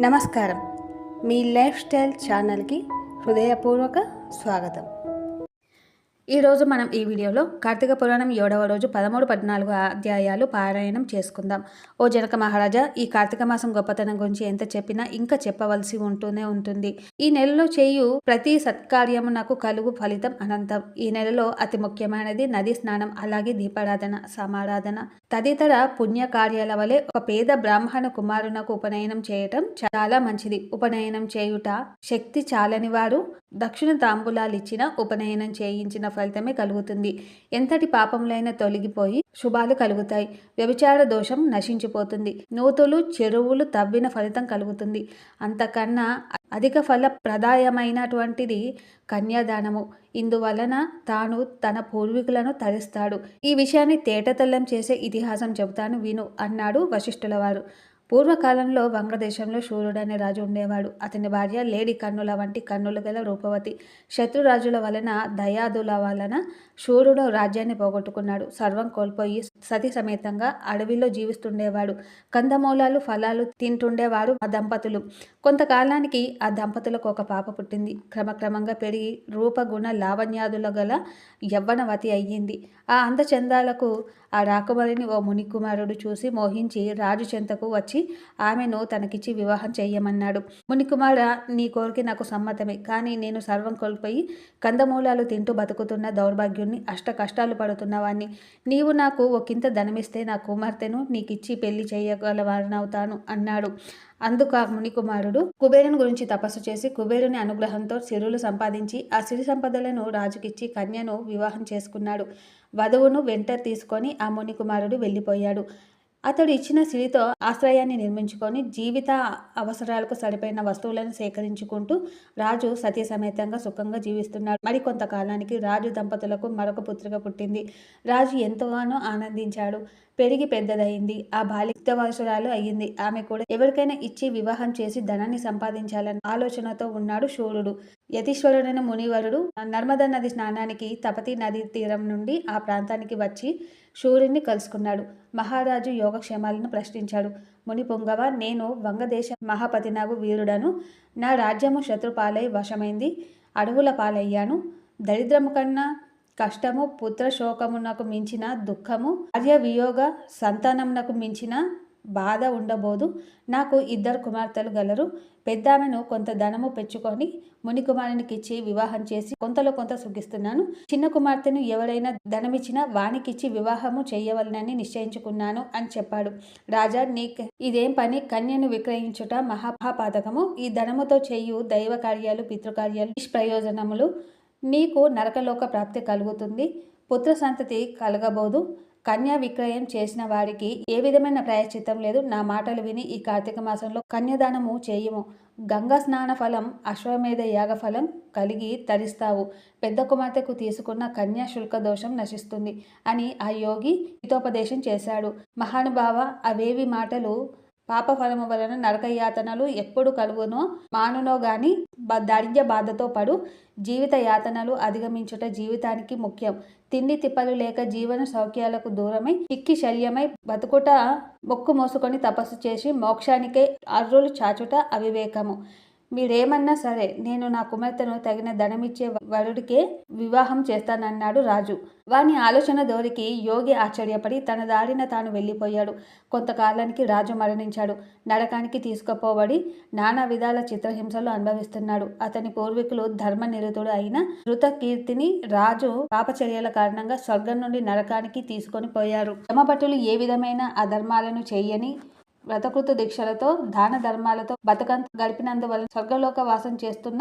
నమస్కారం. మీ life style ఛానల్కి హృదయపూర్వక స్వాగతం. ఈరోజు మనం ఈ వీడియోలో కార్తీక పురాణం ఏడవ రోజు పదమూడు పద్నాలుగు అధ్యాయాలు పారాయణం చేసుకుందాం. ఓ జనక మహారాజా ఈ కార్తీక మాసం గొప్పతనం గురించి ఎంత చెప్పినా ఇంకా చెప్పవలసి ఉంటూనే ఉంటుంది. ఈ నెలలో చేయు ప్రతి సత్కార్యము నాకు కలుగు ఫలితం అనంతం. ఈ నెలలో అతి ముఖ్యమైనది నది స్నానం అలాగే దీపారాధన సమారాధన. తదితర పుణ్య కార్యాల వలె ఒక పేద బ్రాహ్మణ కుమారునకు ఉపనయనం చేయటం చాలా మంచిది. ఉపనయనం చేయుట శక్తి చాలని వారు దక్షిణ తాంబూలాలిచ్చిన ఉపనయనం చేయించిన ఫలితమే కలుగుతుంది. ఎంతటి పాపములైనా తొలగిపోయి శుభాలు కలుగుతాయి. వ్యభిచార దోషం నశించిపోతుంది. నూతులు చెరువులు తవ్విన ఫలితం కలుగుతుంది. అంతకన్నా అధిక ఫల ప్రదాయమైనటువంటిది కన్యాదానము. ఇందువలన తాను తన పూర్వీకులను తరిస్తాడు. ఈ విషయాన్ని తేటతెల్లం చేసే ఇతిహాసం చెబుతాను విను అన్నాడు వశిష్ఠుల వారు పూర్వకాలంలో వంగదేశంలో శూరుడనే రాజు ఉండేవాడు. అతని భార్య లేడి కన్నుల వంటి కన్నులు గల రూపవతి. శత్రురాజుల వలన దయాదుల వలన శూరుడు రాజ్యాన్ని పోగొట్టుకున్నాడు. సర్వం కోల్పోయి సతి సమేతంగా అడవిలో జీవిస్తుండేవాడు. కందమూలాలు ఫలాలు తింటుండేవాడు ఆ దంపతులు. కొంతకాలానికి ఆ దంపతులకు ఒక పాప పుట్టింది. క్రమక్రమంగా పెరిగి రూపగుణ లావణ్యాదుల గల యవ్వనవతి అయ్యింది. ఆ అందచందాలకు ఆ రాకుమారిని ఓ మునికుమారుడు చూసి మోహించి రాజు చెంతకు వచ్చి ఆమెను తనకిచ్చి వివాహం చేయమన్నాడు మునికుమార నీ కోరిక నాకు సమ్మతమే కానీ నేను సర్వం కోల్పోయి కందమూలాలు తింటూ బతుకుతున్న దౌర్భాగ్యుణ్ణి అష్ట కష్టాలు పడుతున్నవాణ్ణి నీవు నాకు ఒకంత ధనమిస్తే నా కుమార్తెను నీకిచ్చి పెళ్ళి చేయగలవారనవుతాను అన్నాడు. అందుకు ఆ మునికుమారుడు కుబేరుని గురించి తపస్సు చేసి కుబేరుని అనుగ్రహంతో సిరులు సంపాదించి ఆ సిరి సంపదలను రాజుకిచ్చి కన్యను వివాహం చేసుకున్నాడు. వధువును వెంట తీసుకొని ఆ మునికుమారుడు వెళ్ళిపోయాడు. అతడు ఇచ్చిన సిరితో ఆశ్రయాన్ని నిర్మించుకొని జీవిత అవసరాలకు సరిపోయిన వస్తువులను సేకరించుకుంటూ రాజు సతీ సమేతంగా సుఖంగా జీవిస్తున్నాడు. మరికొంతకాలానికి రాజు దంపతులకు మరొక పుత్రిక పుట్టింది. రాజు ఎంతగానో ఆనందించాడు. పెరిగి పెద్దదయింది ఆ బాలిక వయసురాలు అయ్యింది. ఆమె కూడా ఎవరికైనా ఇచ్చి వివాహం చేసి ధనాన్ని సంపాదించాలని ఆలోచనతో ఉన్నాడు శూరుడు. యతీశ్వరుడైన మునివరుడు నర్మదా నది స్నానానికి తపతి నది తీరం నుండి ఆ ప్రాంతానికి వచ్చి శూరుణ్ణి కలుసుకున్నాడు. మహారాజు యోగక్షేమాలను ప్రశ్నించాడు. ముని పొంగవ నేను వంగదేశ మహాపతినాగు వీరుడను. నా రాజ్యము శత్రుపాలై వశమైంది. అడవుల పాలయ్యాను. దరిద్రము కన్నా కష్టము పుత్ర శోకమునకు మించిన దుఃఖము భార్య వియోగ సంతానమునకు మించిన బాధ ఉండబోదు. నాకు ఇద్దరు కుమార్తెలు గలరు. పెద్దామెను కొంత ధనము పెంచుకొని ముని కుమారునికి ఇచ్చి వివాహం చేసి కొంతలో కొంత సుఖిస్తున్నాను. చిన్న కుమార్తెను ఎవరైనా ధనమిచ్చినా వానికిచ్చి వివాహము చేయవలనని నిశ్చయించుకున్నాను అని చెప్పాడు. రాజా నీ ఇదేం పని? కన్యను విక్రయించుట మహాపాతకము ఈ ధనముతో చేయు దైవ కార్యాలు పితృకార్యాలు నిష్ప్రయోజనములు నీకు నరకలోక ప్రాప్తి కలుగుతుంది. పుత్ర సంతతి కలగబోదు. కన్యా విక్రయం చేసిన వారికి ఏ విధమైన ప్రాయశ్చిత్తం లేదు. నా మాటలు విని ఈ కార్తీక మాసంలో కన్యాదానము చేయము. గంగా స్నాన ఫలం అశ్వమేధ యాగ ఫలం కలిగి తరిస్తావు పెద్ద కుమార్తెకు తీసుకున్న కన్యా శుల్క దోషం నశిస్తుంది అని ఆ యోగి హితోపదేశం చేశాడు. మహానుభావ అవేవి మాటలు పాపఫలము వలన నరకయాతనలు ఎప్పుడు కలుగునో మానునో గాని దారిద్ర్య బాధతో పడు. జీవిత యాతనలు అధిగమించుట జీవితానికి ముఖ్యం. తిండి తిప్పలు లేక జీవన సౌఖ్యాలకు దూరమై చిక్కి శల్యమై బతుకుట మొక్కు మోసుకొని తపస్సు చేసి మోక్షానికై అర్రులు చాచుట అవివేకము. మీరేమన్నా సరే నేను నా కుమార్తెను తగిన ధనమిచ్చే వరుడికే వివాహం చేస్తానన్నాడు రాజు. వాని ఆలోచన దోరికి యోగి ఆశ్చర్యపడి తన దారిన తాను వెళ్ళిపోయాడు. కొంతకాలానికి రాజు మరణించాడు. నరకానికి తీసుకుపోబడి నానా విధాల చిత్రహింసలు అనుభవిస్తున్నాడు. అతని పూర్వీకులు ధర్మనిరతుడు అయిన కీర్తిని రాజు పాపచర్యల కారణంగా స్వర్గం నుండి నరకానికి తీసుకొని పోయారు. యమభటులు ఏ విధమైన అధర్మాలను చేయని వ్రతకృత దీక్షలతో దాన ధర్మాలతో బతకంత గడిపినందువల్ల స్వర్గలోక వాసం చేస్తున్న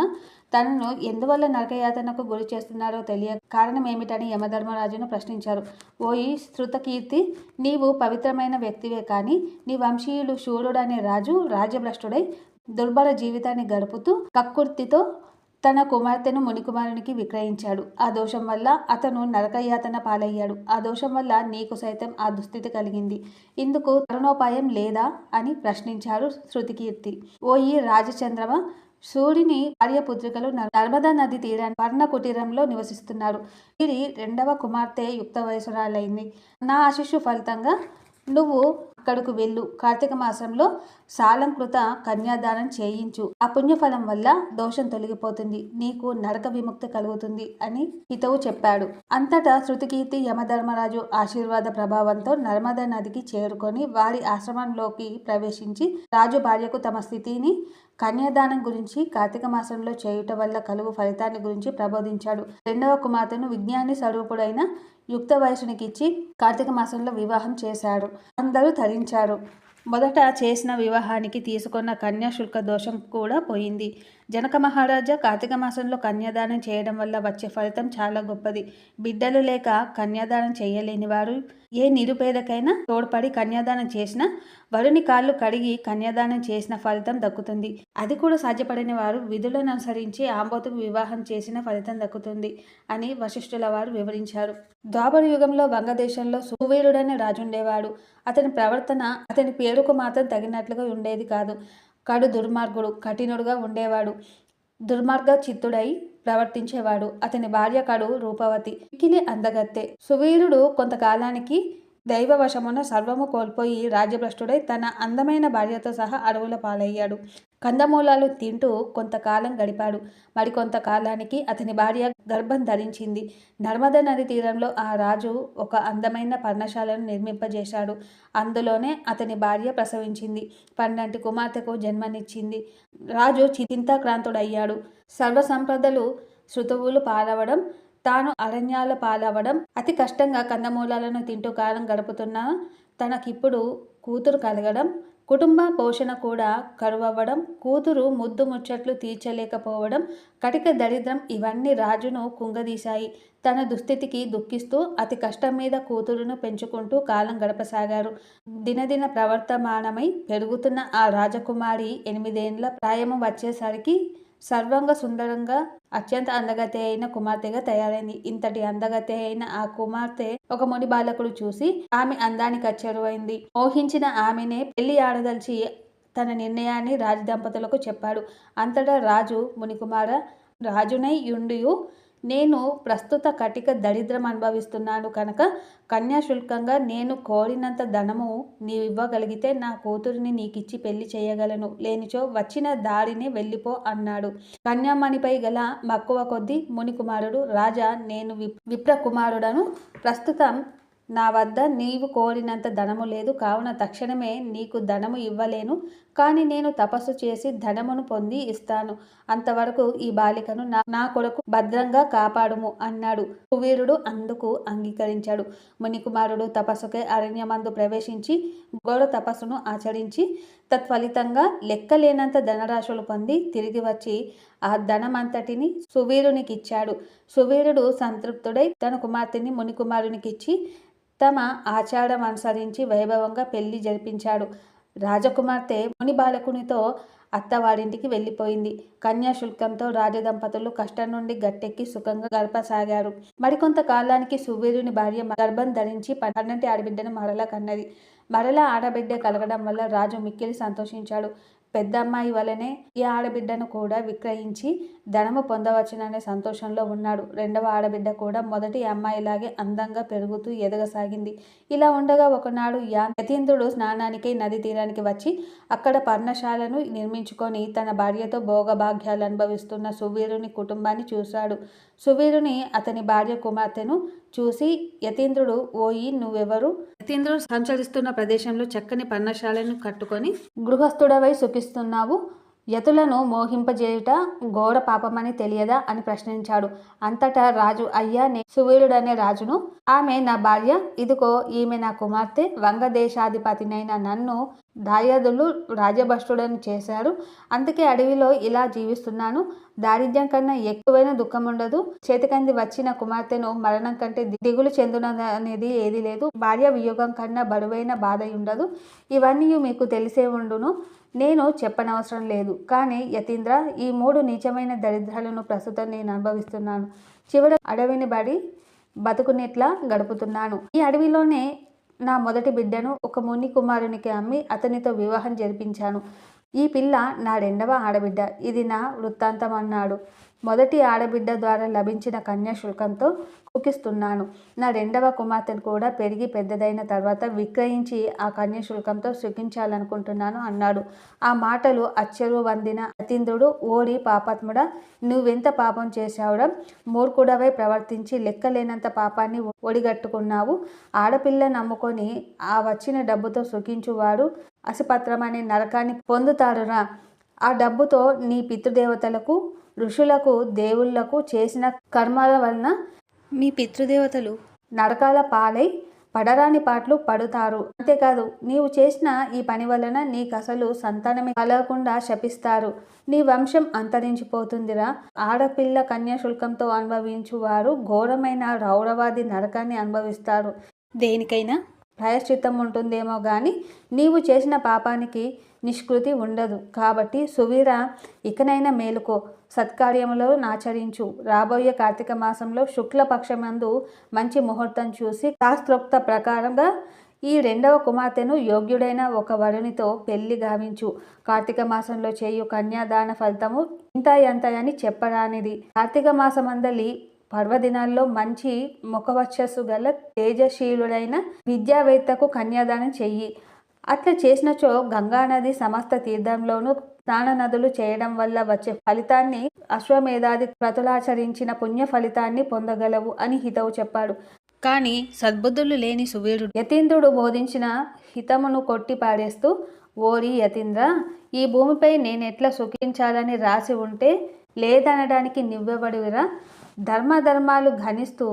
తనను ఎందువల్ల నరకయాతనకు గురి చేస్తున్నారో తెలియ కారణం ఏమిటని యమధర్మరాజును ప్రశ్నించారు. ఓయి శృతకీర్తి నీవు పవిత్రమైన వ్యక్తివే కానీ నీ వంశీయులు శూరుడనే రాజు రాజ్యభ్రష్టుడై దుర్బల జీవితాన్ని గడుపుతూ కక్కుర్తితో తన కుమార్తెను మునికుమారునికి విక్రయించాడు. ఆ దోషం వల్ల అతను నరకయాతన పాలయ్యాడు. ఆ దోషం వల్ల నీకు సైతం ఆ దుస్థితి కలిగింది. ఇందుకు తరుణోపాయం లేదా? అని ప్రశ్నించారు శృతికీర్తి. ఓ ఈ రాజచంద్రమ సూర్యుని భార్యపుత్రికలు నర్మదా నది తీరాన్ని వర్ణ కుటీరంలో నివసిస్తున్నారు. వీరి రెండవ కుమార్తె యుక్త వయసురాలైంది. నా ఆశిష్యు ఫలితంగా నువ్వు అక్కడకు వెళ్ళు. కార్తీక మాసంలో సాలంకృత కన్యాదానం చేయించు. ఆ పుణ్యఫలం వల్ల దోషం తొలగిపోతుంది. నీకు నరక విముక్తి కలుగుతుంది అని హితవు చెప్పాడు. అంతటా శృతికీర్తి యమధర్మరాజు ఆశీర్వాద ప్రభావంతో నర్మదా నదికి చేరుకొని వారి ఆశ్రమంలోకి ప్రవేశించి రాజు భార్యకు తమ స్థితిని కన్యాదానం గురించి కార్తీక మాసంలో చేయుట వల్ల కలుగు ఫలితాన్ని గురించి ప్రబోధించాడు. రెండవ కుమార్తెను విజ్ఞాని స్వరూపుడైన యుక్త వయసునికిచ్చి కార్తీక మాసంలో వివాహం చేశాడు. అందరూ తరించారు. మొదట చేసిన వివాహానికి తీసుకున్న కన్యాశుల్క దోషం కూడా పోయింది. జనక మహారాజా కార్తీక మాసంలో కన్యాదానం చేయడం వల్ల వచ్చే ఫలితం చాలా గొప్పది. బిడ్డలు లేక కన్యాదానం చేయలేని వారు ఏ నిరుపేదకైనా తోడ్పడి కన్యాదానం చేసిన వరుని కాళ్ళు కడిగి కన్యాదానం చేసిన ఫలితం దక్కుతుంది. అది కూడా సాధ్యపడని వారు విధులను అనుసరించి ఆంబోతుకు వివాహం చేసిన ఫలితం దక్కుతుంది అని వశిష్ఠుల వారు వివరించారు. ద్వాపర యుగంలో వంగదేశంలో సువీరుడనే రాజుండేవాడు అతని ప్రవర్తన అతని పేరుకు మాత్రం తగినట్లుగా ఉండేది కాదు. కడు దుర్మార్గుడు కఠినుడుగా ఉండేవాడు. దుర్మార్గ చిత్తుడై ప్రవర్తించేవాడు. అతని భార్య కడు రూపవతి. మిక్కిలి అందగత్తె. సువీరుడు కొంతకాలానికి దైవవశమున సర్వము కోల్పోయి రాజ్యభ్రష్టుడై తన అందమైన భార్యతో సహా అడవుల పాలయ్యాడు. కందమూలాలు తింటూ కొంతకాలం గడిపాడు. మరికొంతకాలానికి అతని భార్య గర్భం ధరించింది. నర్మదా నది తీరంలో ఆ రాజు ఒక అందమైన పర్ణశాలను నిర్మింపజేశాడు. అందులోనే అతని భార్య ప్రసవించింది. పన్నెండు కుమార్తెకు జన్మనిచ్చింది. రాజు చితింతాక్రాంతుడయ్యాడు సర్వసంపదలు శృతువులు పాలవడం తాను అరణ్యాల పాలవ్వడం అతి కష్టంగా కందమూలాలను తింటూ కాలం గడుపుతున్న తనకిప్పుడు కూతురు కలగడం కుటుంబ పోషణ కూడా కరువవ్వడం కూతురు ముద్దు ముచ్చట్లు తీర్చలేకపోవడం కటిక దరిద్రం ఇవన్నీ రాజును కుంగదీశాయి. తన దుస్థితికి దుఃఖిస్తూ అతి కష్టం మీద కూతురును పెంచుకుంటూ కాలం గడపసాగారు. దినదిన ప్రవర్తమానమై పెరుగుతున్న ఆ రాజకుమారి ఎనిమిదేండ్ల ప్రాయము వచ్చేసరికి సర్వంగ సుందరంగా అత్యంత అందగతే అయిన కుమార్తెగా తయారైంది. ఇంతటి అందగతే అయిన ఆ కుమార్తె ఒక ముని బాలకుడు చూసి ఆమె అందానికి అచ్చరువైంది. మోహించిన ఆమెనే పెళ్ళి ఆడదలిచి తన నిర్ణయాన్ని రాజదంపతులకు చెప్పాడు. అంతటా రాజు మునికుమార రాజునై యుండియు నేను ప్రస్తుత కటిక దరిద్రం అనుభవిస్తున్నాను కనుక కన్యాశుల్కంగా నేను కోరినంత ధనము నీవు ఇవ్వగలిగితే నా కూతురిని నీకిచ్చి పెళ్ళి చేయగలను. లేనిచో వచ్చిన దారిని వెళ్ళిపో అన్నాడు. కన్యామణిపై గల మక్కువ కొద్దీ మునికుమారుడు రాజా నేను విప్ర కుమారుడను ప్రస్తుతం నా వద్ద నీవు కోరినంత ధనము లేదు. కావున తక్షణమే నీకు ధనము ఇవ్వలేను. కానీ నేను తపస్సు చేసి ధనమును పొంది ఇస్తాను. అంతవరకు ఈ బాలికను నా నా కొడుకు భద్రంగా కాపాడుము అన్నాడు. కువీరుడు అందుకు అంగీకరించాడు. మునికుమారుడు తపస్సుకే అరణ్యమందు ప్రవేశించి ఘోర తపస్సును ఆచరించి తత్ఫలితంగా లెక్కలేనంత ధనరాశులు పొంది తిరిగి వచ్చి ఆ ధనమంతటిని సువీరునికి ఇచ్చాడు సువీరుడు సంతృప్తుడై తన కుమార్తెని మునికుమారునికిచ్చి తమ ఆచారం అనుసరించి వైభవంగా పెళ్ళి జరిపించాడు. రాజకుమార్తె ముని బాలకునితో అత్తవారింటికి వెళ్ళిపోయింది. కన్యాశుల్కంతో రాజదంపతులు కష్టం నుండి గట్టెక్కి సుఖంగా గడపసాగారు. మరికొంత కాలానికి సువీరుని భార్య గర్భం ధరించి పన్నటి ఆడబిడ్డను మరలా కన్నది. మరలా ఆడబిడ్డ కలగడం వల్ల రాజు మిక్కిలి సంతోషించాడు. పెద్ద అమ్మాయి వలనే ఈ ఆడబిడ్డను కూడా విక్రయించి ధనము పొందవచ్చుననే సంతోషంలో ఉన్నాడు. రెండవ ఆడబిడ్డ కూడా మొదటి అమ్మాయిలాగే అందంగా పెరుగుతూ ఎదగసాగింది. ఇలా ఉండగా ఒకనాడు యతీంద్రుడు స్నానానికి నది తీరానికి వచ్చి అక్కడ పర్ణశాలను నిర్మించుకొని తన భార్యతో భోగభాగ్యాలు అనుభవిస్తున్న సువీరుని కుటుంబాన్ని చూశాడు. సువీరుని అతని భార్య కుమార్తెను చూసి యతీంద్రుడు ఓయి నువ్వెవరు? యతీంద్రుడు సంచరిస్తున్న ప్రదేశంలో చక్కని పర్ణశాలను కట్టుకొని గృహస్థుడవై సుఖిస్తున్నావు. యతులను మోహింపజేయుట ఘోర పాపమని తెలియదా అని ప్రశ్నించాడు. అంతటా రాజు అయ్యా నే సువీరుడనే రాజును. ఆమె నా భార్య. ఇదిగో ఈమె నా కుమార్తె. వంగదేశాధిపతినైన నన్ను దాయాదులు రాజభ్రష్టుడని చేశారు. అందుకే అడవిలో ఇలా జీవిస్తున్నాను. దారిద్ర్యం కన్నా ఎక్కువైన దుఃఖం ఉండదు చేతికంది వచ్చిన కుమార్తెను మరణం కంటే దిగులు చెందున అనేది ఏది లేదు. భార్య వియోగం కన్నా బరువైన బాధ ఉండదు ఇవన్నీ మీకు తెలిసే ఉండును. నేను చెప్పనవసరం లేదు. కానీ యతీంద్ర ఈ మూడు నీచమైన దరిద్రాలను ప్రస్తుతం నేను అనుభవిస్తున్నాను. చివర అడవిని బడి బతుకునేట్లా గడుపుతున్నాను. ఈ అడవిలోనే నా మొదటి బిడ్డను ఒక ముని కుమారునికి అమ్మి అతనితో వివాహం జరిపించాను. ఈ పిల్ల నా రెండవ ఆడబిడ్డ. ఇది నా వృత్తాంతం అన్నాడు మొదటి ఆడబిడ్డ ద్వారా లభించిన కన్యాశుల్కంతో కుకిస్తున్నాను నా రెండవ కుమార్తెను కూడా పెరిగి పెద్దదైన తర్వాత విక్రయించి ఆ కన్యాశుల్కంతో సుఖించాలనుకుంటున్నాను అన్నాడు. ఆ మాటలు అచ్చరు వందిన అతీంద్రుడు ఓడి పాపాత్ముడా నువ్వెంత పాపం చేశావుడా మూర్ఖుడవై ప్రవర్తించి లెక్కలేనంత పాపాన్ని ఒడిగట్టుకున్నావు. ఆడపిల్ల నమ్ముకొని ఆ వచ్చిన డబ్బుతో సుఖించువాడు అసిపత్రమనే నరకాన్ని పొందుతాడురా. ఆ డబ్బుతో నీ పితృదేవతలకు ఋషులకు దేవుళ్ళకు చేసిన కర్మాల వలన మీ పితృదేవతలు నరకాల పాలై పడరాని పాటలు పడుతారు. అంతేకాదు నీవు చేసిన ఈ పని వలన నీకు అసలు సంతానమే కలగకుండా శపిస్తారు. నీ వంశం అంతరించిపోతుందిరా. ఆడపిల్ల కన్యాశుల్కంతో అనుభవించువారు ఘోరమైన రౌరవాది నరకాన్ని అనుభవిస్తారు. దేనికైనా ప్రాయశ్చిత్తం ఉంటుందేమో కానీ నీవు చేసిన పాపానికి నిష్కృతి ఉండదు. కాబట్టి సువీర ఇకనైనా మేలుకో. సత్కార్యములో నాచరించు. రాబోయే కార్తీక మాసంలో శుక్లపక్షమందు మంచి ముహూర్తం చూసి శాస్త్రోక్త ప్రకారంగా ఈ రెండవ కుమార్తెను యోగ్యుడైన ఒక వరునితో పెళ్ళి గావించు. కార్తీక మాసంలో చేయు కన్యాదాన ఫలితము ఇంత ఎంతయని చెప్పరానిది. కార్తీక మాసమందలి పర్వదినాల్లో మంచి ముఖవచ్చస్సు గల తేజశీలుడైన విద్యావేత్తకు కన్యాదానం చెయ్యి. అట్లా చేసినచో గంగానది సమస్త తీర్థంలోనూ స్నాన నదులు చేయడం వల్ల వచ్చే ఫలితాన్ని అశ్వమేధాది క్రతులాచరించిన పుణ్య ఫలితాన్ని పొందగలవు అని హితవు చెప్పాడు. కానీ సద్బుద్ధులు లేని సువీరుడు యతీంద్రుడు బోధించిన హితమును కొట్టి పాడేస్తూ ఓరి యతీంద్ర ఈ భూమిపై నేనెట్లా సుఖించాలని రాసి ఉంటే లేదనడానికి నివ్వబడివిరా ధర్మధర్మాలు ఘనిస్తూ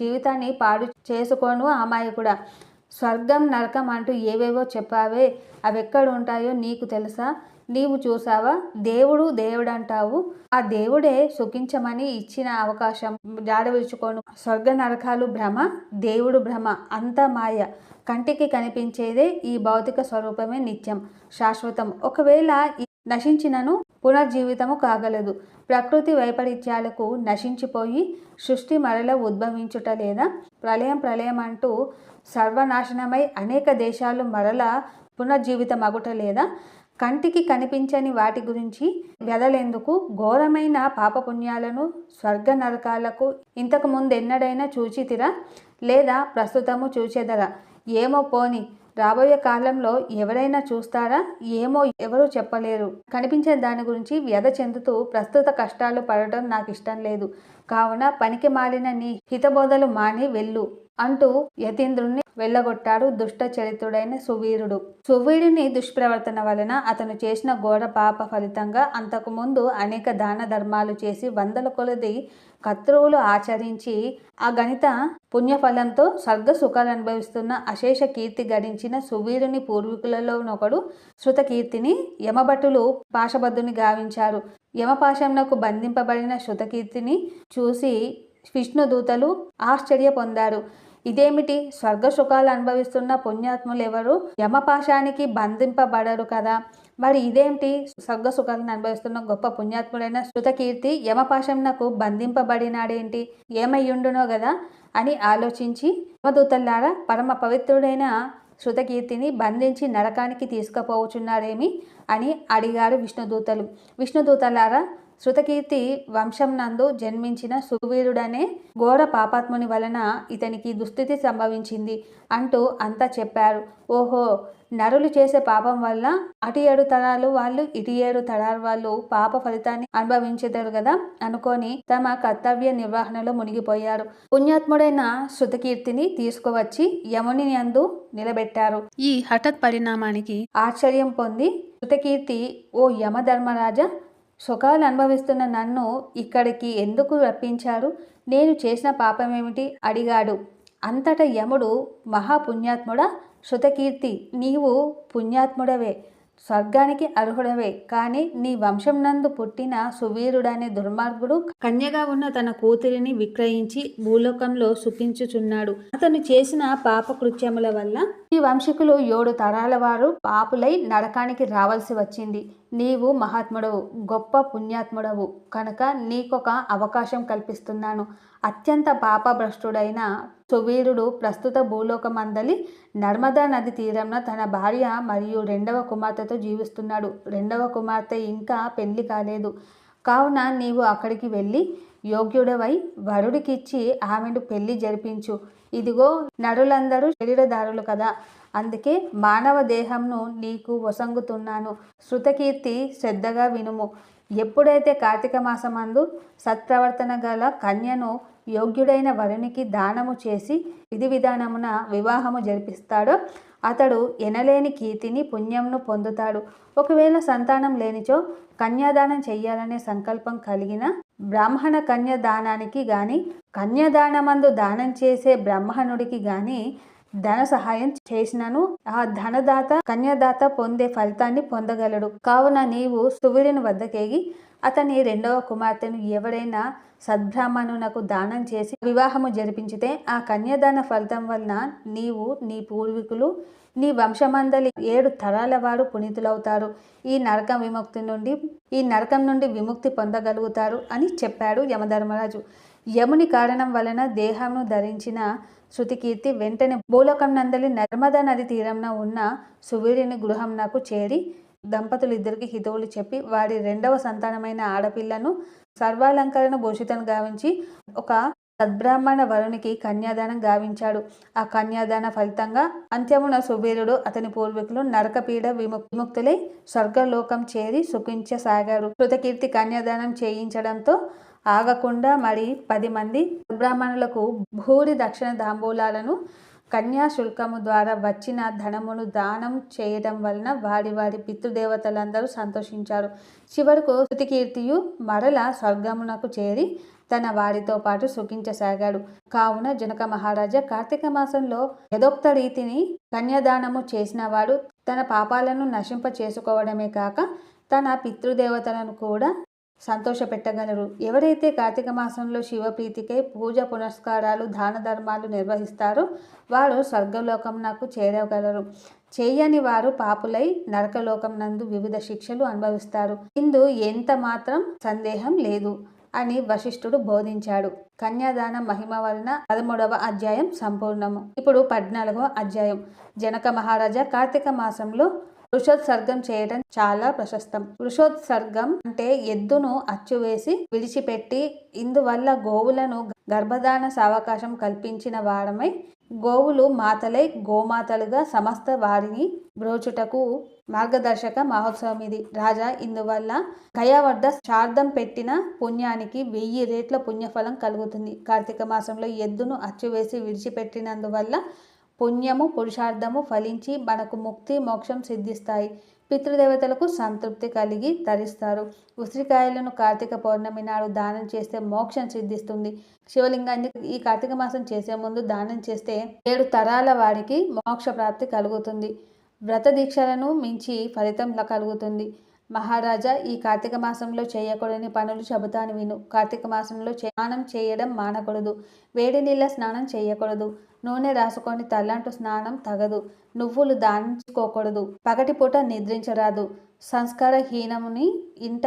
జీవితాన్ని పాడు చేసుకోను అమాయకుడా. స్వర్గం నరకం అంటూ ఏవేవో చెప్పావే అవి ఎక్కడ ఉంటాయో నీకు తెలుసా? నీవు చూసావా దేవుడు దేవుడు అంటావు ఆ దేవుడే సుఖించమని ఇచ్చిన అవకాశం. జాడవించుకోను స్వర్గ నరకాలు భ్రమ దేవుడు భ్రమ అంతా మాయ. కంటికి కనిపించేదే ఈ భౌతిక స్వరూపమే నిత్యం శాశ్వతం. ఒకవేళ నశించినను పునర్జీవితము కాగలదు. ప్రకృతి వైపరీత్యాలకు నశించిపోయి సృష్టి మరల ఉద్భవించుట లేదా ప్రళయం ప్రళయం అంటూ సర్వనాశనమై అనేక దేశాలు మరల పునర్జీవితం అగుట లేదా కంటికి కనిపించని వాటి గురించి వెదలేందుకు ఘోరమైన పాపపుణ్యాలను స్వర్గ నరకాలకు ఇంతకు ముందెన్నడైనా చూచితిరా? లేదా ప్రస్తుతము చూచెదరా? ఏమో పోని రాబోయే కాలంలో ఎవరైనా చూస్తారా? ఏమో ఎవరు చెప్పలేరు. కనిపించే దాని గురించి వ్యధ చెందుతూ ప్రస్తుత కష్టాలు పడటం నాకు ఇష్టం లేదు. కావున పనికి మాలిన నీ హితబోధలు మాని వెళ్ళు అంటూ యతీంద్రుణ్ణి వెళ్ళగొట్టాడు దుష్ట చరిత్రుడైన సువీరుడు. సువీరుని దుష్ప్రవర్తన వలన అతను చేసిన ఘోర పాప ఫలితంగా అంతకుముందు అనేక దాన ధర్మాలు చేసి వందల కొలది కత్రువులు ఆచరించి ఆ గణిత పుణ్యఫలంతో స్వర్గ సుఖాలు అనుభవిస్తున్న అశేష కీర్తి గడించిన సువీరుని పూర్వీకులలోనొకడు శృతకీర్తిని యమభటులు పాశబద్ధుని గావించారు. యమపాశంనకు బంధింపబడిన శృతకీర్తిని చూసి విష్ణుదూతలు ఆశ్చర్య పొందారు. ఇదేమిటి? స్వర్గ సుఖాలు అనుభవిస్తున్న పుణ్యాత్ములు ఎవరు యమపాశానికి బంధింపబడరు కదా. మరి ఇదేంటి? స్వర్గ సుఖాలను అనుభవిస్తున్న గొప్ప పుణ్యాత్ముడైన శృతకీర్తి యమపాశంనకు బంధింపబడినాడేంటి? ఏమయ్యుండునో కదా అని ఆలోచించి యమదూతల్లారా పరమ పవిత్రుడైన శృతకీర్తిని బంధించి నరకానికి తీసుకుపోవచ్చున్నారేమి అని అడిగారు విష్ణుదూతలు. విష్ణుదూతలారా శృతకీర్తి వంశం నందు జన్మించిన సువీరుడనే ఘోర పాపాత్ముని వలన ఇతనికి దుస్థితి సంభవించింది అంటూ అంతా చెప్పారు. ఓహో నరులు చేసే పాపం వల్ల అటు ఏడు తరాలు వాళ్ళు ఇటు ఏడు తరాలు వాళ్ళు పాప ఫలితాన్ని అనుభవించేదారు కదా? అనుకొని తమ కర్తవ్య నిర్వహణలో మునిగిపోయారు. పుణ్యాత్ముడైన శృతకీర్తిని తీసుకువచ్చి యముని యందు నిలబెట్టారు. ఈ హఠత్ పరిణామానికి ఆశ్చర్యం పొంది శృతకీర్తి ఓ యమధర్మరాజా సుఖాలు అనుభవిస్తున్న నన్ను ఇక్కడికి ఎందుకు రప్పించారు? నేను చేసిన పాపమేమిటి? అడిగాడు. అంతటా యముడు మహాపుణ్యాత్ముడా శృతకీర్తి నీవు పుణ్యాత్ముడవే స్వర్గానికి అర్హుడవే కానీ నీ వంశం నందు పుట్టిన సువీరుడనే దుర్మార్గుడు కన్యగా ఉన్న తన కూతురిని విక్రయించి భూలోకంలో సుఖించుచున్నాడు. అతను చేసిన పాపకృత్యముల వల్ల ఈ వంశీకులు ఏడు తరాల వారు పాపులై నరకానికి రావాల్సి వచ్చింది. నీవు మహాత్ముడవు గొప్ప పుణ్యాత్ముడవు. కనుక నీకొక అవకాశం కల్పిస్తున్నాను. అత్యంత పాపభ్రష్టుడైన సువీరుడు ప్రస్తుత భూలోకమందలి నర్మదా నది తీరంన తన భార్య మరియు రెండవ కుమార్తెతో జీవిస్తున్నాడు. రెండవ కుమార్తె ఇంకా పెళ్ళి కాలేదు. కావున నీవు అక్కడికి వెళ్ళి యోగ్యుడవై వరుడికిచ్చి ఆమెను పెళ్ళి జరిపించు. ఇదిగో నరులందరూ శరీరదారులు కదా. అందుకే మానవ దేహంను నీకు వసంగుతున్నాను. శృతకీర్తి శ్రద్ధగా వినుము. ఎప్పుడైతే కార్తీక మాసమందు సత్ప్రవర్తన గల కన్యను యోగ్యుడైన వరునికి దానము చేసి విధి విధానమున వివాహము జరిపిస్తాడో అతడు ఎనలేని కీర్తిని పుణ్యంను పొందుతాడు. ఒకవేళ సంతానం లేనిచో కన్యాదానం చెయ్యాలనే సంకల్పం కలిగిన బ్రాహ్మణ కన్యాదానానికి గాని కన్యాదానమందు దానం చేసే బ్రాహ్మణుడికి గాని ధన సహాయం చేసినను ఆ ధనదాత కన్యాదాత పొందే ఫలితాన్ని పొందగలడు. కావున నీవు సువీరుని వద్దకేగి అతని రెండవ కుమార్తెను ఎవరైనా సద్బ్రాహ్మణునకు దానం చేసి వివాహము జరిపించితే ఆ కన్యాదాన ఫలితం వలన నీవు నీ పూర్వీకులు నీ వంశమందలి ఏడు తరాల వారు పునీతులవుతారు. ఈ నరకం విముక్తి నుండి ఈ నరకం నుండి విముక్తి పొందగలుగుతారు అని చెప్పాడు యమధర్మరాజు. యముని కారణం వలన దేహంను ధరించిన శృతికీర్తి వెంటనే భూలోకం నందలి నర్మదా నది తీరంన ఉన్న సువీరిని గృహం నాకు చేరి దంపతులు ఇద్దరికి హితవులు చెప్పి వారి రెండవ సంతానమైన ఆడపిల్లను సర్వాలంకరణ భూషితను గావించి ఒక సద్బ్రాహ్మణ వరునికి కన్యాదానం గావించాడు. ఆ కన్యాదాన ఫలితంగా అంత్యమున సుబీరుడు అతని పూర్వీకులు నరకపీడ విముక్తులై స్వర్గలోకం చేరి సుఖించసాగారు. కృతకీర్తి కన్యాదానం చేయించడంతో ఆగకుండా మరి పది మంది బ్రాహ్మణులకు భూరి దక్షిణ తాంబూలాలను కన్యాశుల్కము ద్వారా వచ్చిన ధనమును దానం చేయడం వలన వారి వారి పితృదేవతలందరూ సంతోషించారు. చివరకు శృతికీర్తియు మరల స్వర్గమునకు చేరి తన వారితో పాటు సుఖించసాగాడు. కావున జనక మహారాజా కార్తీక మాసంలో యథోక్త రీతిని కన్యాదానము చేసినవాడు తన పాపాలను నశింప చేసుకోవడమే కాక తన పితృదేవతలను కూడా సంతోషపెట్టగలరు. ఎవరైతే కార్తీక మాసంలో శివప్రీతికై పూజ పునస్కారాలు దాన ధర్మాలు నిర్వహిస్తారో వారు స్వర్గలోకం నాకు చేరగలరు. చేయని వారు పాపులై నరకలోకం నందు వివిధ శిక్షలు అనుభవిస్తారు. ఇందు ఎంత మాత్రం సందేహం లేదు అని వశిష్ఠుడు బోధించాడు. కన్యాదాన మహిమ వలన పదమూడవ అధ్యాయం సంపూర్ణము. ఇప్పుడు పద్నాలుగవ అధ్యాయం. జనక మహారాజా కార్తీక మాసంలో వృషోత్సర్గం చేయడం చాలా ప్రశస్తం. వృషోత్సర్గం అంటే ఎద్దును అచ్చువేసి విడిచిపెట్టి ఇందువల్ల గోవులను గర్భధాన సావకాశం కల్పించిన వారమై గోవులు మాతలై గోమాతలుగా సమస్త వారిని బ్రోచుటకు మార్గదర్శక మహోత్సవం ఇది రాజా ఇందువల్ల గయావర్ధ శార్థం పెట్టిన పుణ్యానికి వెయ్యి రేట్ల పుణ్యఫలం కలుగుతుంది. కార్తీక మాసంలో ఎద్దును అచ్చువేసి విడిచిపెట్టినందువల్ల పుణ్యము పురుషార్థము ఫలించి మనకు ముక్తి మోక్షం సిద్ధిస్తాయి. పితృదేవతలకు సంతృప్తి కలిగి తరిస్తారు. ఉసిరికాయలను కార్తీక పౌర్ణమి నాడు దానం చేస్తే మోక్షం సిద్ధిస్తుంది. శివలింగాన్ని ఈ కార్తీక మాసం చేసే ముందు దానం చేస్తే ఏడు తరాల వారికి మోక్ష ప్రాప్తి కలుగుతుంది. వ్రత దీక్షలను మించి ఫలితం కలుగుతుంది. మహారాజా ఈ కార్తీక మాసంలో చేయకూడని పనులు చెబుతాను విను. కార్తీక మాసంలో స్నానం చేయడం మానకూడదు. వేడి నీళ్ళ స్నానం చేయకూడదు. నూనె రాసుకొని తల్లంటు స్నానం తగదు. నువ్వులు దానించుకోకూడదు. పగటిపూట నిద్రించరాదు. సంస్కారహీనముని ఇంట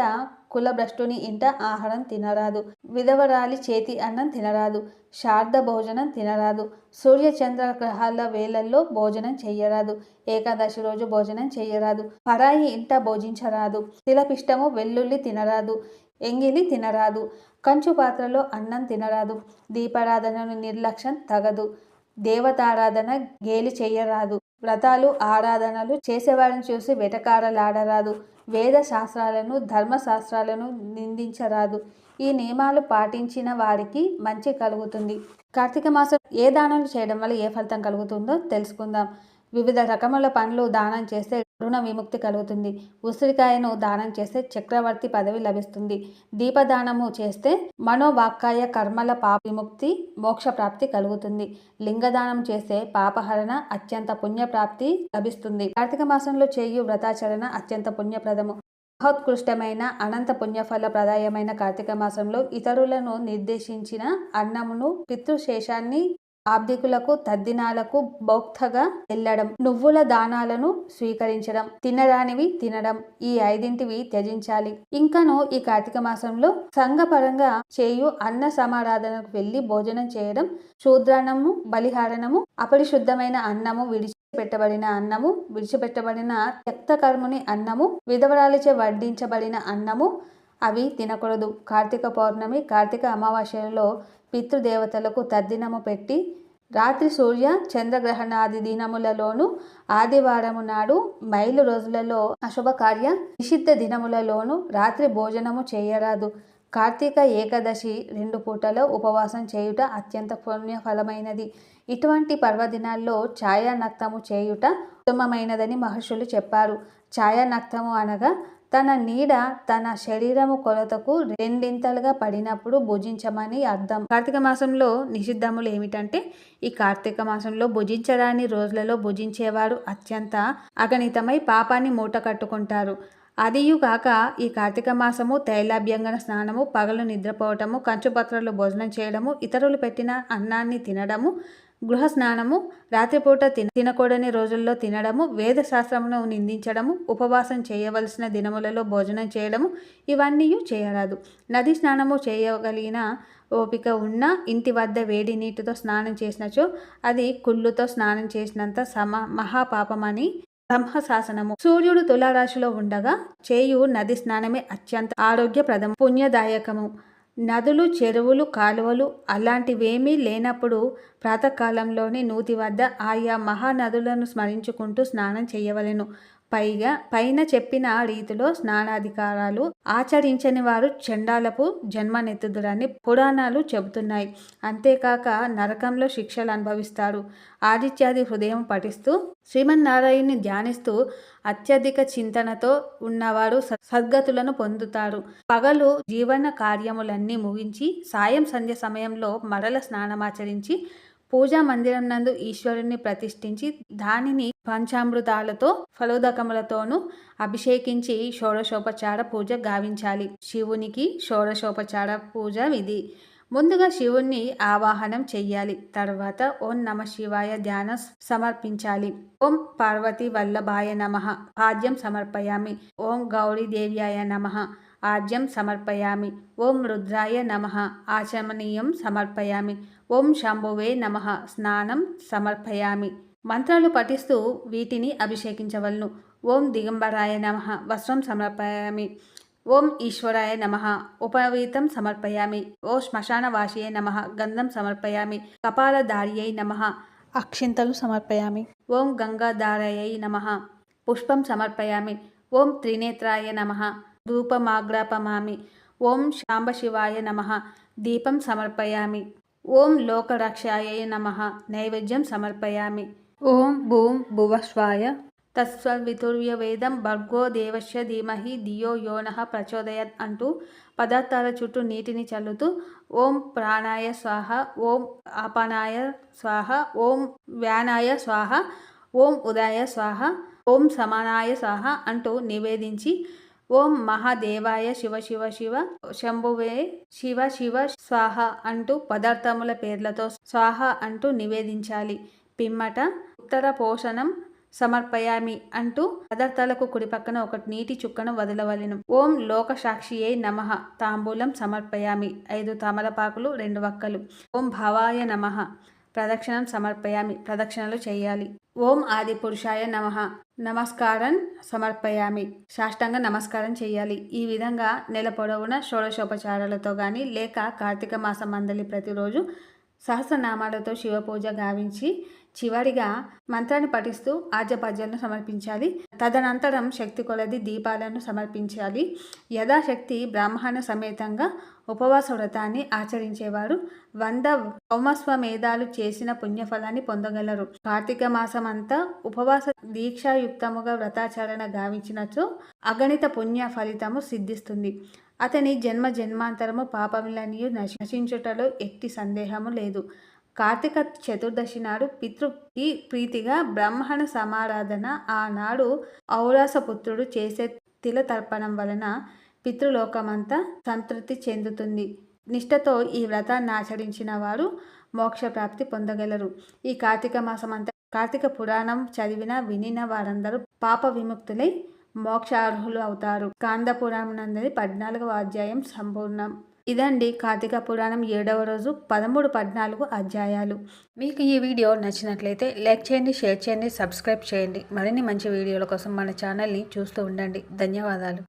కులభ్రష్టుని ఇంట ఆహారం తినరాదు. విధవరాలి చేతి అన్నం తినరాదు. శార్ద భోజనం తినరాదు. సూర్య చంద్ర గ్రహాల వేళల్లో భోజనం చెయ్యరాదు. ఏకాదశి రోజు భోజనం చెయ్యరాదు. పరాయి ఇంట భోజించరాదు. తిలపిష్టము వెల్లుల్లి తినరాదు. ఎంగిలి తినరాదు. కంచు పాత్రలో అన్నం తినరాదు. దీపారాధనను నిర్లక్ష్యం తగదు. దేవతారాధన గేలి చెయ్యరాదు. వ్రతాలు ఆరాధనలు చేసేవారిని చూసి వెటకారలాడరాదు. వేద శాస్త్రాలను ధర్మశాస్త్రాలను నిందించరాదు. ఈ నియమాలు పాటించిన వారికి మంచి కలుగుతుంది. కార్తీక మాసం ఏ దానాలు చేయడం వల్ల ఏ ఫలితం కలుగుతుందో తెలుసుకుందాం. వివిధ రకముల పండ్లు దానం చేస్తే రుణ విముక్తి కలుగుతుంది. ఉసిరికాయను దానం చేస్తే చక్రవర్తి పదవి లభిస్తుంది. దీపదానము చేస్తే మనోవాక్కాయ కర్మల పాప విముక్తి మోక్ష ప్రాప్తి కలుగుతుంది. లింగదానం చేస్తే పాపహరణ అత్యంత పుణ్యప్రాప్తి లభిస్తుంది. కార్తీక మాసంలో చేయు వ్రతాచరణ అత్యంత పుణ్యప్రదము. మహోత్కృష్టమైన అనంత పుణ్యఫల ప్రదాయమైన కార్తీక మాసంలో ఇతరులను నిర్దేశించిన అన్నమును పితృశేషాన్ని ఆబ్దికులకు తద్దినాలకు భోక్తగా వెళ్ళడం నువ్వుల దానాలను స్వీకరించడం తినరానివి తినడం ఈ ఐదింటివి త్యజించాలి. ఇంకను ఈ కార్తీక మాసంలో సంఘపరంగా చేయు అన్న సమారాధనకు వెళ్ళి భోజనం చేయడం శూద్రాన్నము బలిహారణము అపరిశుద్ధమైన అన్నము విడిచి పెట్టబడిన అన్నము విడిచిపెట్టబడిన త్యక్తకర్ముని అన్నము విధవరాలిచే వడ్డించబడిన అన్నము అవి తినకూడదు. కార్తీక పౌర్ణమి కార్తీక అమావాస్యలలో పితృదేవతలకు తద్దినము పెట్టి రాత్రి సూర్య చంద్రగ్రహణాది దినములలోను ఆదివారము నాడు మైలు రోజులలో అశుభకార్య నిషిద్ధ దినములలోను రాత్రి భోజనము చేయరాదు. కార్తీక ఏకాదశి రెండు పూటలో ఉపవాసం చేయుట అత్యంత పుణ్యఫలమైనది. ఇటువంటి పర్వదినాల్లో ఛాయానక్తము చేయుట ఉత్తమమైనదని మహర్షులు చెప్పారు. ఛాయానక్తము అనగా తన నీడ తన శరీరము కొలతకు రెండింతలుగా పడినప్పుడు భుజించమని అర్థం. కార్తీక మాసంలో నిషిద్ధములు ఏమిటంటే ఈ కార్తీక మాసంలో భుజించరాని రోజులలో భుజించేవారు అత్యంత అగణితమై పాపాన్ని మూట కట్టుకుంటారు. అదియు కాక ఈ కార్తీక మాసము తైలాభ్యంగన స్నానము పగలు నిద్రపోవటము కంచుపత్రలు భోజనం చేయడము ఇతరులు పెట్టిన అన్నాన్ని తినడము గృహ స్నానము రాత్రిపూట తిన తినకూడని రోజుల్లో తినడము వేదశాస్త్రమును నిందించడము ఉపవాసం చేయవలసిన దినములలో భోజనం చేయడము ఇవన్నీ చేయరాదు. నది స్నానము చేయగలిగిన ఓపిక ఉన్న ఇంటి వద్ద వేడి నీటితో స్నానం చేసినచో అది కుళ్ళుతో స్నానం చేసినంత సమ మహాపాపమని బ్రహ్మశాసనము. సూర్యుడు తులారాశిలో ఉండగా చేయు నది స్నానమే అత్యంత ఆరోగ్యప్రదము పుణ్యదాయకము. నదులు చెరువులు కాలువలు అలాంటివేమీ లేనప్పుడు ప్రాతకాలంలోని నూతి వద్ద ఆయా మహానదులను స్మరించుకుంటూ స్నానం చేయవలెను. పైగా పైన చెప్పిన రీతిలో స్నానాధికారాలు ఆచరించని వారు చండాలపు జన్మనెత్తుదురని పురాణాలు చెబుతున్నాయి. అంతేకాక నరకంలో శిక్షలు అనుభవిస్తారు. ఆదిత్యాది హృదయం పఠిస్తూ శ్రీమన్నారాయణ్ని ధ్యానిస్తూ అత్యధిక చింతనతో ఉన్నవారు సద్గతులను పొందుతారు. పగలు జీవన కార్యములన్నీ ముగించి సాయం సంధ్య సమయంలో మరల స్నానమాచరించి పూజా మందిరం నందు ఈశ్వరుని ప్రతిష్ఠించి దానిని పంచామృతాలతో ఫలోదకములతోనూ అభిషేకించి షోడశోపచార పూజ గావించాలి. శివునికి షోడశోపచార పూజ విధి. ముందుగా శివుణ్ణి ఆవాహనం చెయ్యాలి. తర్వాత ఓం నమ శివాయ ధ్యానం సమర్పించాలి. ఓం పార్వతి వల్లభాయ నమ. పాద్యం సమర్పయామి. ఓం గౌరీదేవ్యాయ నమ. ఆజ్యం సమర్పయామి. ఓం రుద్రాయ నమ. ఆచమనీయం సమర్పయామి. ఓం శంభువే నమ. స్నానం సమర్పయామి. మంత్రాలు పఠిస్తూ వీటిని అభిషేకించవలను. ఓం దిగంబరాయ నమ. వస్త్రం సమర్పయామి. ఓం ఈశ్వరాయ నమ. ఉపవీతం సమర్పయామి. ఓ శ్మశానవాసియే నమ. గంధం సమర్పయామి. కపాలధార్యై నమ. అక్షింతలు సమర్పయామి. ఓం గంగాధారయై నమ. పుష్పం సమర్పయామి. ఓం త్రినేత్రాయ నమ. ధూపమాగ్రాపమామి. ఓం శాంబశివాయ నమ. దీపం సమర్పయామి. ఓం లోకరక్షాయ నమ. నైవేద్యం సమర్పయామి. ఓం భూం భువస్వాయ వేదం భర్గో దేవస్య ధీమహి దియో యోన ప్రచోదయత్ అంటూ పదార్థాల చుట్టూ నీటిని చల్లుతూ ఓం ప్రాణాయ స్వాహ ఓం ఆపనాయ స్వాహ ఓం వ్యానాయ స్వాహ ఓం ఉదాయ స్వాహ ఓం సమానాయ స్వాహ అంటూ నివేదించి ఓం మహాదేవాయ శివ శివ శివ శంభువే శివ శివ స్వాహ అంటూ పదార్థముల పేర్లతో స్వాహ అంటూ నివేదించాలి. పిమ్మట ఉత్తర పోషణం సమర్పయామి అంటూ పదార్థాలకు కుడి పక్కన ఒక నీటి చుక్కను వదలవలను. ఓం లోక సాక్షియే నమ. తాంబూలం సమర్పయామి. ఐదు తమలపాకులు రెండు వక్కలు. ఓం భావాయ నమ. ప్రదక్షిణం సమర్పయామి. ప్రదక్షిణలు చేయాలి. ఓం ఆది పురుషాయ నమ. నమస్కారం సమర్పయామి. సాష్టంగా నమస్కారం చేయాలి. ఈ విధంగా నెల పొడవున షోడశోపచారాలతో కానీ లేక కార్తీక మాసం మందలి ప్రతిరోజు సహస్రనామాలతో శివపూజ గావించి చివరిగా మంత్రాన్ని పఠిస్తూ ఆజ్యపాద్యాలను సమర్పించాలి. తదనంతరం శక్తి కొలది దీపాలను సమర్పించాలి. యథాశక్తి బ్రాహ్మణ సమేతంగా ఉపవాస వ్రతాన్ని ఆచరించేవారు. వంద హౌమస్వమేధాలు చేసిన పుణ్యఫలాన్ని పొందగలరు. కార్తీక మాసం అంతా ఉపవాస దీక్షాయుక్తముగా వ్రతాచరణ గావించినచో అగణిత పుణ్య ఫలితము సిద్ధిస్తుంది. అతని జన్మ జన్మాంతరము పాపములనియు నశించుటలో ఎట్టి సందేహము లేదు. కార్తీక చతుర్దశి నాడు పితృకి ప్రీతిగా బ్రాహ్మణ సమారాధన ఆనాడు ఔరాసపుత్రుడు చేసే తిల తర్పణం వలన పితృలోకమంతా సంతృప్తి చెందుతుంది. నిష్టతో ఈ వ్రతాన్ని ఆచరించిన వారు మోక్ష ప్రాప్తి పొందగలరు. ఈ కార్తీక మాసం అంతా కార్తీక పురాణం చదివిన వినిన వారందరూ పాప విముక్తులై మోక్షార్హులు అవుతారు. కాంద పురాణం నందరి పద్నాలుగవ అధ్యాయం సంపూర్ణం. ఇదండి కార్తీక పురాణం ఏడవ రోజు పదమూడు పద్నాలుగు అధ్యాయాలు. మీకు ఈ వీడియో నచ్చినట్లయితే లైక్ చేయండి షేర్ చేయండి సబ్స్క్రైబ్ చేయండి. మరిన్ని మంచి వీడియోల కోసం మన ఛానల్ని చూస్తూ ఉండండి. ధన్యవాదాలు.